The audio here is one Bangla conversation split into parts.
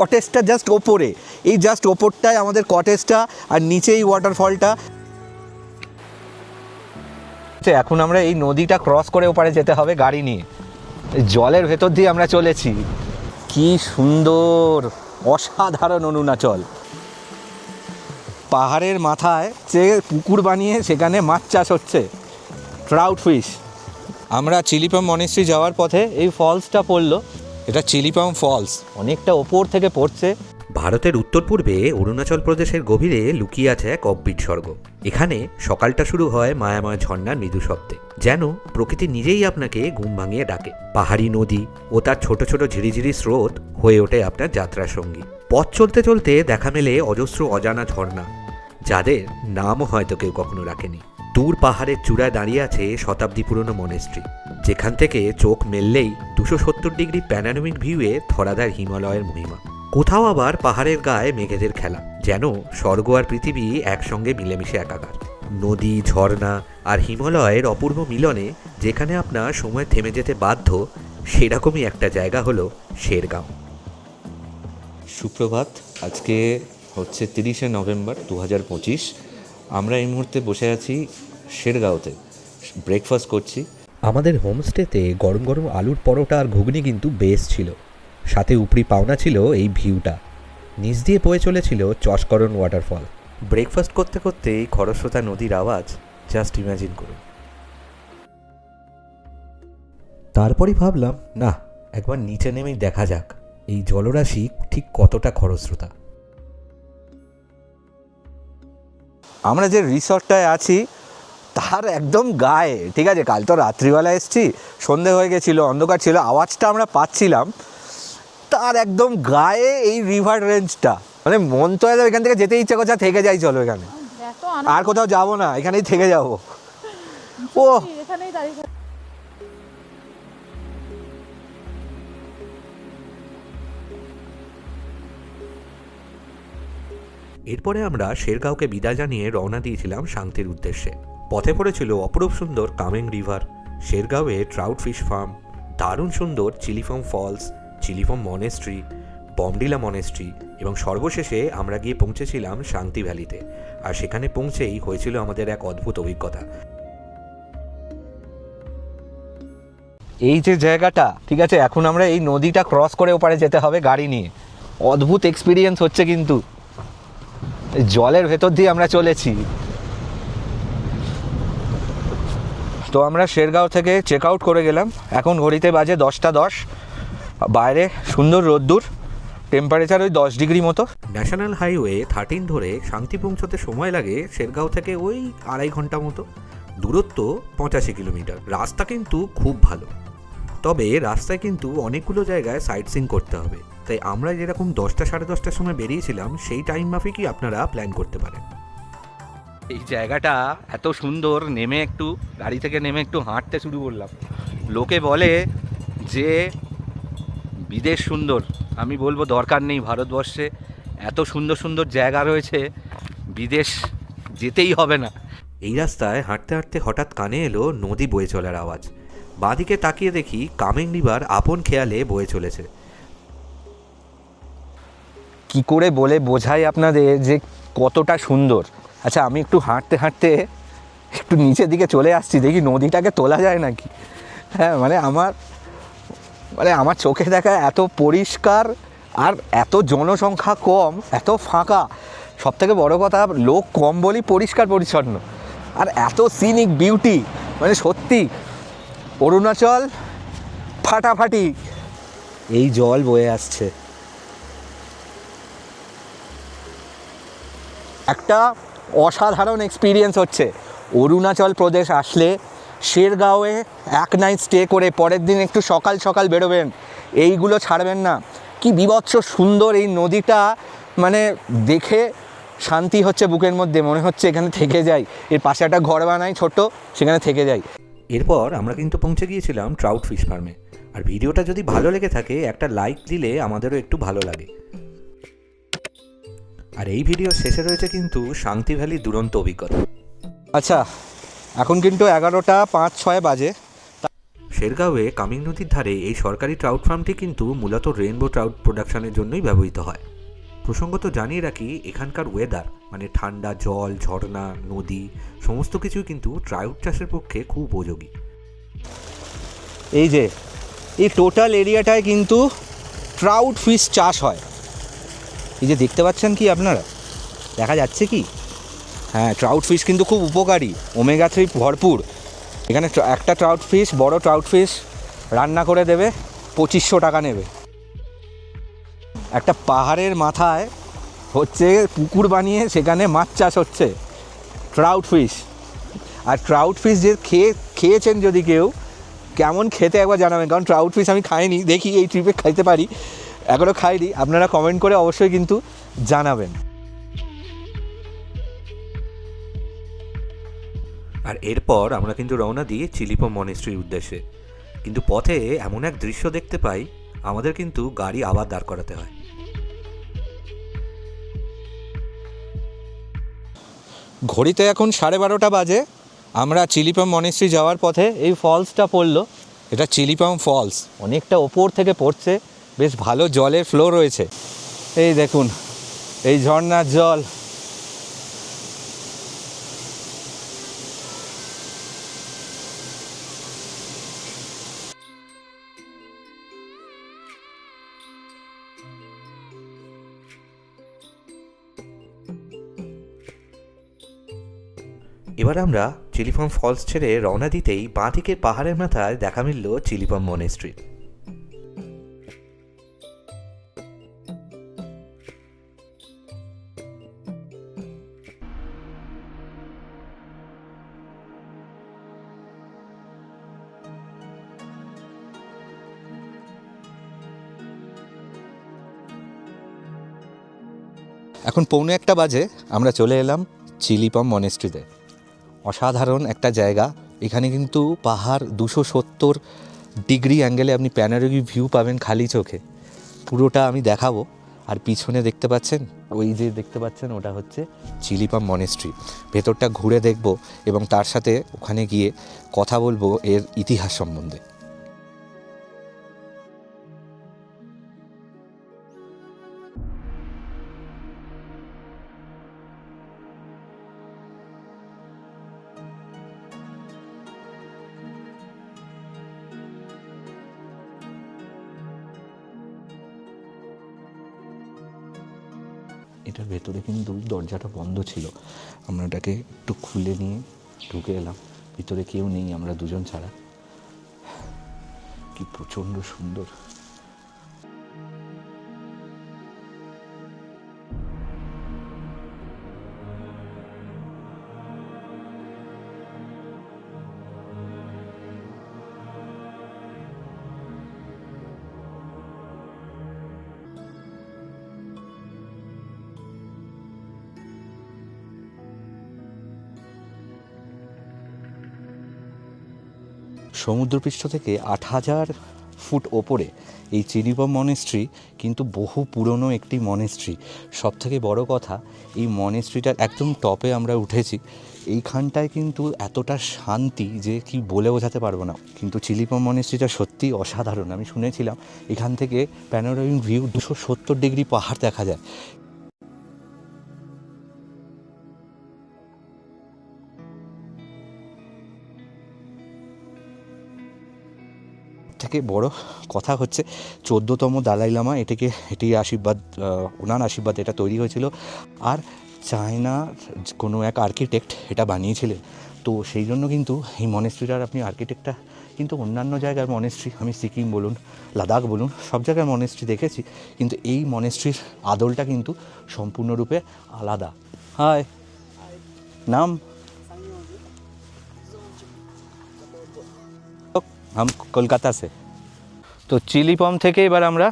কটেজটা জাস্ট ওপরে। এই জাস্ট ওপরটায় আমাদের কটেজটা আর নিচে এই ওয়াটারফলটা এখন আমরা এই নদীটা ক্রস করে ওপারে যেতে হবে গাড়ি নিয়ে। জলের ভেতর দিয়ে আমরা চলেছি। কি সুন্দর, অসাধারণ অরুণাচল। পাহাড়ের মাথায় যে পুকুর বানিয়ে সেখানে মাছ চাষ হচ্ছে। ট্রাউট ফিশ আমরা চিলিপাম মনেস্ট্রি যাওয়ার পথে এই ফলসটা পড়ল। এটা চিলিপাম ফলস। অনেকটা ওপর থেকে পড়ছে। ভারতের উত্তর পূর্বে অরুণাচল প্রদেশের গভীরে লুকিয়ে আছে এক অব্বিট স্বর্গ। এখানে সকালটা শুরু হয় মায়াময় ঝর্ণার মৃদু শব্দে যেন প্রকৃতি নিজেই আপনাকে ঘুম ভাঙিয়ে ডাকে। পাহাড়ি নদী ও তার ছোট ছোট ঝিরিঝিরি স্রোত হয়ে ওঠে আপনার যাত্রার সঙ্গী। পথ চলতে চলতে দেখা মেলে অজস্র অজানা ঝর্ণা যাদের নামও হয়তো কেউ কখনো রাখেনি। দূর পাহাড়ের চূড়ায় দাঁড়িয়ে আছে শতাব্দী পুরনো মনেস্ট্রি যেখান থেকে চোখ মেললেই দুশো সত্তর ডিগ্রি প্যানারোমিক ভিউয়ে ধরা দেয় হিমালয়ের মহিমা। কোথাও আবার পাহাড়ের গায়ে মেঘেদের খেলা, যেন স্বর্গ আর পৃথিবী একসঙ্গে মিলেমিশে একাকার। নদী, ঝর্ণা আর হিমালয়ের অপূর্ব মিলনে যেখানে আপনার সময় থেমে যেতে বাধ্য, সেরকমই একটা জায়গা হলো শেরগাঁও। সুপ্রভাত, আজকে হচ্ছে তিরিশে নভেম্বর দু হাজার পঁচিশ। আমরা এই মুহূর্তে বসে আছি শেরগাঁওতে। ব্রেকফাস্ট করছি। আমাদের হোমস্টেতে গরম গরম আলুর পরোটা আর ঘুগনি কিন্তু বেশ ছিল। সাথে উপরি পাওনা ছিল এই ভিউটা। নিচ দিয়ে বয়ে চলেছিল চশকরণ ওয়াটারফল ব্রেকফাস্ট করতে করতে এই খরস্রোতা নদীর আওয়াজ জাস্ট ইমাজিন করুন। তারপরই ভাবলাম না একবার নিচে নেমেই দেখা যাক। এই জলরাশি ঠিক কতটা খরস্রোতা? আমরা যে রিসর্টটায় আছি তার একদম গায়ে ঠিক আছে কাল তো রাত্রিবেলা এসছি সন্ধে হয়ে গেছিল অন্ধকার ছিল আওয়াজটা আমরা পাচ্ছিলাম তার একদম গায়ে এই রিভার রেঞ্জটা মানে মন তো এখান থেকে যেতে ইচ্ছা করছে থেকে যাই চলো এখানে। আর কোথাও যাব না এখানেই থেকে যাব। ও এখানেই এরপরে আমরা শেরগাঁওকে বিদায় জানিয়ে রওনা দিয়েছিলাম শান্তির উদ্দেশ্যে। পথে পড়েছিল অপরূপ সুন্দর কামেং রিভার, শেরগাঁওয়ে ট্রাউট ফিশ ফার্ম, দারুণ সুন্দর Chilipham falls Chilipham monastery, Bomdila monastery এবং সর্বশেষে আমরা গিয়ে পৌঁছেছিলাম শান্তি ভ্যালিতে। আর সেখানে পৌঁছেই হয়েছিল আমাদের এক অদ্ভুত অভিজ্ঞতা। এই যে জায়গাটা, ঠিক আছে, এখন আমরা এই নদীটা ক্রস করে ওপারে যেতে হবে গাড়ি নিয়ে। অদ্ভুত এক্সপিরিয়েন্স হচ্ছে কিন্তু। জলের ভেতর দিয়ে আমরা চলেছি। তো আমরা শেরগাঁও থেকে চেক আউট করে গেলাম। এখন ঘড়িতে বাজে দশটা দশ। বাইরে সুন্দর রোদ্দুর। টেম্পারেচার ওই দশ ডিগ্রি মতো। ন্যাশনাল হাইওয়ে থার্টিন ধরে শান্তি পৌঁছতে সময় লাগে শেরগাঁও থেকে ওই আড়াই ঘণ্টা মতো। দূরত্ব পঁচাশি কিলোমিটার। রাস্তা কিন্তু খুব ভালো। তবে রাস্তায় কিন্তু অনেকগুলো জায়গায় সাইট সিং করতে হবে। তাই আমরা যেরকম দশটা সাড়ে দশটার সময় বেরিয়েছিলাম সেই টাইম মাফিকই আপনারা প্ল্যান করতে পারেন। এই জায়গাটা এত সুন্দর নেমে একটু গাড়ি থেকে নেমে একটু হাঁটতে শুরু করলাম। লোকে বলে যে বিদেশ সুন্দর। আমি বলব দরকার নেই ভারতবর্ষে। এত সুন্দর সুন্দর জায়গা রয়েছে বিদেশ যেতেই হবে না। এই রাস্তায় হাঁটতে হাঁটতে হঠাৎ কানে এলো নদী বয়ে চলার আওয়াজ। বাঁদিকে তাকিয়ে দেখি কামেং রিভার আপন খেয়ালে বয়ে চলেছে। কি করে বলে বোঝাই আপনাদের যে কতটা সুন্দর? আচ্ছা আমি একটু হাঁটতে হাঁটতে একটু নিচের দিকে চলে আসছি, দেখি নদীটাকে তোলা যায় নাকি? হ্যাঁ মানে আমার মানে আমার চোখে দেখা এত পরিষ্কার আর এত জনসংখ্যা কম, এত ফাঁকা। সব থেকে বড়ো কথা, লোক কম বলেই পরিষ্কার পরিচ্ছন্ন। আর এত সিনিক বিউটি মানে সত্যি, অরুণাচল ফাটাফাটি। এই জল বয়ে আসছে। একটা অসাধারণ এক্সপিরিয়েন্স হচ্ছে। অরুণাচল প্রদেশ আসলে শেরগাঁওয়ে এক নাইট স্টে করে পরের দিন একটু সকাল সকাল বেরোবেন। এইগুলো ছাড়বেন না। কি বিভৎস সুন্দর এই নদীটা। মানে দেখে শান্তি হচ্ছে বুকের মধ্যে, মনে হচ্ছে এখানে থেকে যাই। এর পাশে একটা ঘর বানাই ছোট সেখানে থেকে যাই। এরপর আমরা কিন্তু পৌঁছে গিয়েছিলাম ট্রাউট ফিশ ফার্মে আর ভিডিওটা যদি ভালো লেগে থাকে, একটা লাইক দিলে আমাদেরও একটু ভালো লাগে। আর এই ভিডিও শেষে রয়েছে কিন্তু শান্তি ভ্যালি দুরন্ত অভিজ্ঞতা। আচ্ছা এখন কিন্তু এগারোটা পাঁচ ছয় বাজে। শেরগাঁওয়ে কামিং নদীর ধারে এই সরকারি ট্রাউট ফার্মটি কিন্তু মূলত রেইনবো ট্রাউট প্রোডাকশনের জন্যই ব্যবহৃত হয়। প্রসঙ্গত জানিয়ে রাখি এখানকার ওয়েদার মানে ঠান্ডা জল ঝর্ণা নদী সমস্ত কিছুই কিন্তু ট্রাউট চাষের পক্ষে খুব উপযোগী। এই যে এই টোটাল এরিয়াটায় কিন্তু ট্রাউট ফিশ চাষ হয়। এই যে দেখতে পাচ্ছেন কি আপনারা? দেখা যাচ্ছে কি? হ্যাঁ ট্রাউট ফিশ কিন্তু খুব উপকারী। ওমেগা থ্রি ভরপুর। এখানে একটা ট্রাউট ফিশ বড় ট্রাউট ফিশ রান্না করে দেবে, পঁচিশশো টাকা নেবে। একটা পাহাড়ের মাথায় হচ্ছে পুকুর বানিয়ে সেখানে মাছ চাষ হচ্ছে। ট্রাউট ফিশ আর ট্রাউট ফিশ যে খেয়ে, খেয়েছেন যদি কেউ, কেমন খেতে একবার জানাবেন। কারণ ট্রাউট ফিশ আমি খাইনি, দেখি এই ট্রিপে খাইতে পারি। এখনও খাইনি আপনারা কমেন্ট করে অবশ্যই কিন্তু জানাবেন। আর এরপর আমরা কিন্তু রওনা দিই চিলিপম মনেস্ট্রির উদ্দেশ্যে। কিন্তু পথে এমন এক দৃশ্য দেখতে পাই আমাদের কিন্তু গাড়ি আবার দাঁড় করাতে হয়। ঘড়িতে এখন সাড়ে বারোটা বাজে আমরা চিলিপাম মনেস্ট্রি যাওয়ার পথে এই ফলসটা পড়ল। এটা চিলিপাম ফলস অনেকটা ওপর থেকে পড়ছে। বেশ ভালো জলের ফ্লো রয়েছে। এই দেখুন, এই ঝর্ণার জল। এবার আমরা চিলিপম ফলস ছেড়ে রওনা দিতেই বাঁ দিকের পাহাড়ের মাথায় দেখা মিলল চিলিপম মনেস্ট্রি। এখন পৌনে একটা বাজে, আমরা চলে এলাম চিলিপাম মনেস্ট্রিতে। অসাধারণ একটা জায়গা। এখানে কিন্তু পাহাড় দুশো সত্তর ডিগ্রি অ্যাঙ্গেলে আপনি প্যানারোগি ভিউ পাবেন খালি চোখে। পুরোটা আমি দেখাবো। আর পিছনে দেখতে পাচ্ছেন? ওই যে দেখতে পাচ্ছেন, ওটা হচ্ছে চিলিপাম মনেস্ট্রি। ভেতরটা ঘুরে দেখব এবং তার সাথে ওখানে গিয়ে কথা বলব এর ইতিহাস সম্বন্ধে। ভেতরে কিন্তু দরজাটা বন্ধ ছিল। আমরা ওটাকে একটু খুলে নিয়ে ঢুকে এলাম। ভিতরে কেউ নেই, আমরা দুজন ছাড়া। কি প্রচণ্ড সুন্দর। সমুদ্রপৃষ্ঠ থেকে আট হাজার ফুট ওপরে এই চিরিপম মনেস্ট্রি কিন্তু বহু পুরনো একটি মনেস্ট্রি সব থেকে বড় কথা, এই মনেস্ট্রিটার একদম টপে আমরা উঠেছি। এইখানটায় কিন্তু এতটা শান্তি যে কি বলে বোঝাতে পারব না। কিন্তু চিলিপম মনেস্ট্রিটা সত্যি অসাধারণ। আমি শুনেছিলাম, এখান থেকে প্যানোরামিক ভিউ দুশো সত্তর ডিগ্রি পাহাড় দেখা যায়। থেকে বড় কথা হচ্ছে চোদ্দোতম দালাই লামা এটাকে এটি আশীর্বাদ ওনার আশীর্বাদ এটা তৈরি হয়েছিল। আর চায়নার কোনো এক আর্কিটেক্ট এটা বানিয়েছিলেন। তো সেই জন্য কিন্তু এই মনেস্ট্রিটার আপনি আর্কিটেক্টটা কিন্তু অন্যান্য জায়গার মনেস্ট্রি আমি সিকিম বলুন লাদাখ বলুন সব জায়গার মনেস্ট্রি দেখেছি। কিন্তু এই মনেস্ট্রির আদলটা কিন্তু সম্পূর্ণরূপে আলাদা। হায় নাম? हम কলকাতা সে তো চিলি পাম্প থেকে এবার আমরা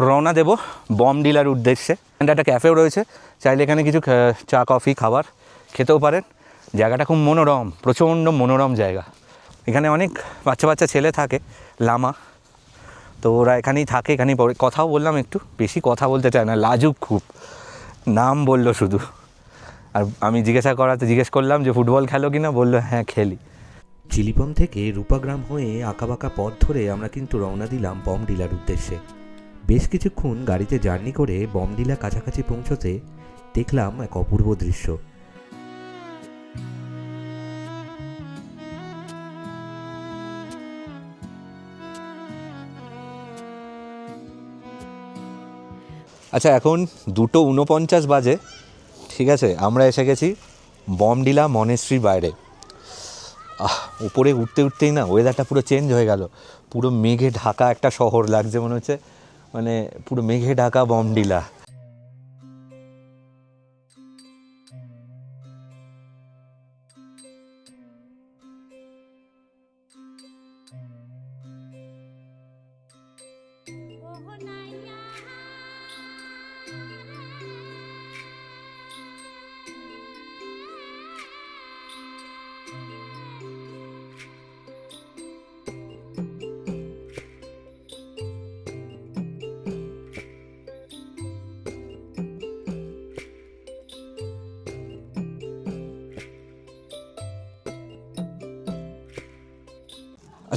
রওনা দেব বম ডিলার উদ্দেশ্যে। এখানে একটা ক্যাফেও রয়েছে। চাইলে এখানে কিছু চা কফি খাবার খেতেও পারেন। জায়গাটা খুব মনোরম, প্রচণ্ড মনোরম জায়গা। এখানে অনেক বাচ্চা বাচ্চা ছেলে থাকে, লামা। তো ওরা এখানেই থাকে, এখানেই পড়ে। কথাও বললাম একটু, বেশি কথা বলতে চায় না, লাজুক খুব। নাম বলল শুধু। আর আমি জিজ্ঞাসা করাতে জিজ্ঞেস করলাম যে ফুটবল খেলো কি না বলল হ্যাঁ খেলি। চিলিপম থেকে রূপাগ্রাম হয়ে আঁকাবাঁকা পথ ধরে আমরা কিন্তু রওনা দিলাম বমডিলার উদ্দেশ্যে। বেশ কিছুক্ষণ গাড়িতে জার্নি করে বমডিলা কাছাকাছি পৌঁছতে দেখলাম এক অপূর্ব দৃশ্য। আচ্ছা এখন দুটো উনপঞ্চাশ বাজে। ঠিক আছে, আমরা এসে গেছি বমডিলা মনেস্ট্রির বাইরে। উপরে উঠতে উঠতেই না ওয়েদারটা পুরো চেঞ্জ হয়ে গেল। পুরো মেঘে ঢাকা একটা শহর লাগছে মনে হচ্ছে। মানে পুরো মেঘে ঢাকা বমডিলা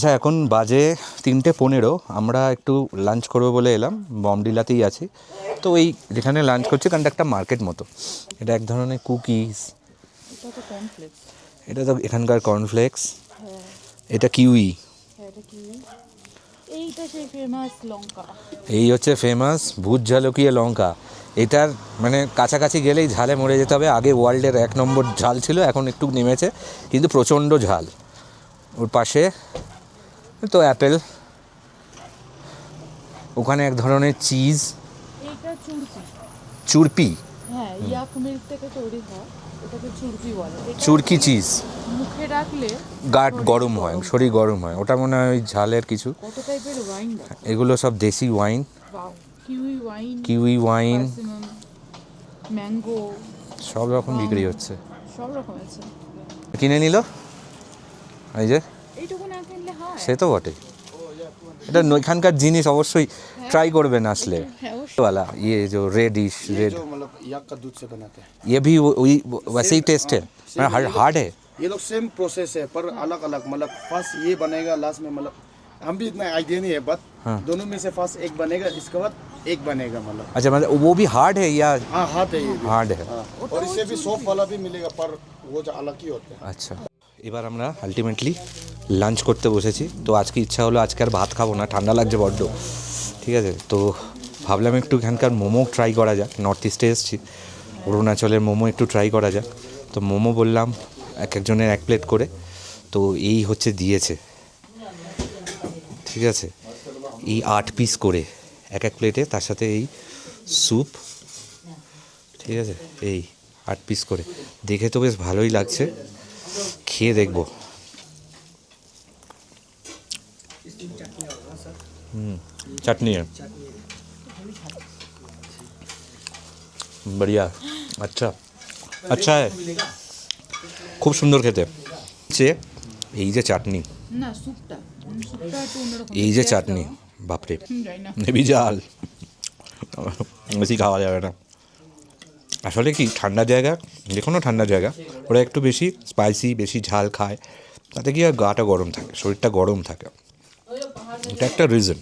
আচ্ছা এখন বাজে তিনটে পনেরো। আমরা একটু লাঞ্চ করব বলে এলাম। বমডিলাতেই আছি। তো এই যেখানে লাঞ্চ করছি কারণ একটা মার্কেট মতো। এটা এক ধরনের কুকিজ এটা তো এখানকার কর্নফ্লেক্স হ্যাঁ। এটা কিউই হ্যাঁ এই হচ্ছে ফেমাস ভূত ঝালকিয়ে লঙ্কা। এটার মানে কাছাকাছি গেলেই ঝালে মরে যেতে হবে। আগে ওয়ার্ল্ডের এক নম্বর ঝাল ছিল এখন একটু নেমেছে। কিন্তু প্রচণ্ড ঝাল। ওর পাশে তো অ্যাপেল। ওখানে এক ধরনের চিজ। চুরপি। হ্যাঁ ইয়াক মিল্ক থেকে তৈরি হয়। এটাকে চুরকি বলে। চুরকি চিজ। মুখে রাখলে গাট গরম হয় শরীর গরম হয়। ওটা মনে হয় ওই ঝালের কিছু। কত টাইপের ওয়াইন এগুলো সব দেশি wine kiwi wine kiwi wine mango সব রকম বিক্রি হচ্ছে। সব রকম আছে। কিনে নিল? এই যে। এইটুকু না কিনলে হয় সে তো বটে এটা ন- এখানকার জিনিস অবশ্যই ট্রাই করবেন আসলে হ্যাঁ অবশ্যই। वाला ये जो रेडिश रेड जो मतलब याक का दूध से बनाते हैं ये भी वो- वही वैसे ही टेस्ट है हार्ड हार्ड है ये लोग सेम प्रोसेस है पर अलग अलग मतलब फर्स्ट ये बनेगा लास्ट में मतलब हम भी इतना आइडिया नहीं है बट हाँ। दोनों में से फर्स्ट एक बनेगा इसके बाद एक बनेगा मतलब अच्छा मतलब वो भी हार्ड है या हाँ हाथ है ये भी हार्ड है हाँ। और इससे भी सॉफ्ट वाला भी मिलेगा पर वो जो अलग ही होते हैं আচ্ছা এবার আমরা আলটিমেটলি লাঞ্চ করতে বসেছি। তো আজকে ইচ্ছা হলো আজকে আর ভাত খাব না, ঠান্ডা লাগছে বড্ড। ঠিক আছে? তো ভাবলাম একটু এখানকার মোমো ট্রাই করা যাক। নর্থ ইস্টে এসেছি। অরুণাচলের মোমো একটু ট্রাই করা যাক। তো মোমো বললাম এক একজনের এক প্লেট করে। তো এই হচ্ছে দিয়েছে। ঠিক আছে? এই আট পিস করে এক এক প্লেটে তার সাথে এই স্যুপ ঠিক আছে? এই আট পিস করে। দেখে তো বেশ ভালোই লাগছে। খেয়ে দেখবো হুম চাটনি है बढ़िया अच्छा अच्छा है খুব সুন্দর খেতে যে এই যে চাটনি না স্যুপটা উম, স্যুপটা একটু অন্যরকম এই যে টেস্ট চাটনি হবে। বাপরে হুম, জানি না হেবি জাল বেশি খাওয়া যাবে না আসলে কি, ঠান্ডা জায়গা যে কোনো ঠান্ডা জায়গা, ওরা একটু বেশি স্পাইসি বেশি ঝাল খায়, তাতে কি হয়, গাটা গরম থাকে, শরীরটা গরম থাকে। এটা একটা রিজন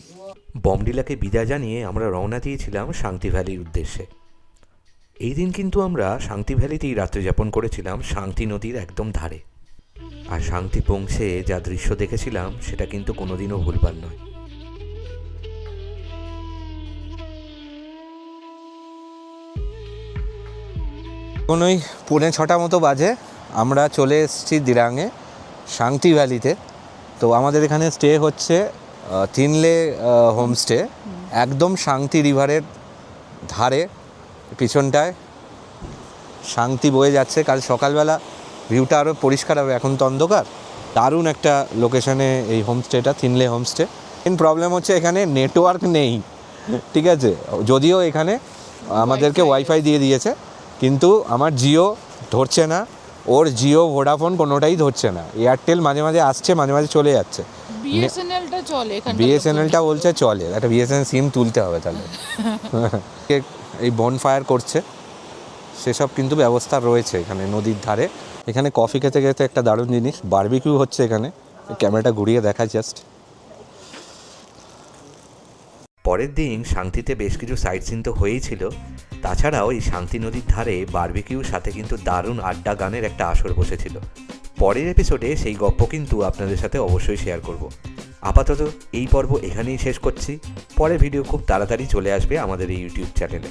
বমডিলাকে বিদায় জানিয়ে আমরা রওনা দিয়েছিলাম শান্তি ভ্যালির উদ্দেশ্যে। এই দিন কিন্তু আমরা শান্তি ভ্যালিতেই রাত্রি যাপন করেছিলাম, শান্তি নদীর একদম ধারে। আর শান্তি পৌঁছে যা দৃশ্য দেখেছিলাম, সেটা কিন্তু কোনোদিনও ভুলবার নয়। এখন ওই পৌনে ছটা মতো বাজে। আমরা চলে এসেছি দিরাঙে শান্তি ভ্যালিতে। তো আমাদের এখানে স্টে হচ্ছে তিনলে হোমস্টে একদম শান্তি রিভারের ধারে পিছনটায়। শান্তি বয়ে যাচ্ছে। কাল সকালবেলা ভিউটা আরও পরিষ্কার হবে। এখন তো অন্ধকার। দারুণ একটা লোকেশনে এই হোমস্টেটা তিনলে হোমস্টে মেন প্রবলেম হচ্ছে এখানে নেটওয়ার্ক নেই। ঠিক আছে? যদিও এখানে আমাদেরকে ওয়াইফাই দিয়ে দিয়েছে। কিন্তু আমার জিও ধরছে না ওর জিও ভোডাফোন কোনোটাই ধরছে না। এয়ারটেল মাঝে মাঝে আসছে মাঝে মাঝে চলে যাচ্ছে। বিএসএনএলটা চলে বিএসএনএলটা বলছে চলে একটা বিএসএনএল সিম তুলতে হবে তাহলে। এই বন ফায়ার করছে সেসব কিন্তু ব্যবস্থা রয়েছে এখানে নদীর ধারে। এখানে কফি খেতে খেতে একটা দারুণ জিনিস বারবিকিউ হচ্ছে এখানে। ক্যামেরাটা ঘুরিয়ে দেখায় জাস্ট পরের দিন শান্তিতে বেশ কিছু সাইট সিন তো হয়েই ছিল। তাছাড়াও এই শান্তি নদীর ধারে বার্বিকিউর সাথে কিন্তু দারুণ আড্ডা গানের একটা আসর বসেছিল। পরের এপিসোডে সেই গপ্প কিন্তু আপনাদের সাথে অবশ্যই শেয়ার করব। আপাতত এই পর্ব এখানেই শেষ করছি। পরে ভিডিও খুব তাড়াতাড়ি চলে আসবে আমাদের এই ইউটিউব চ্যানেলে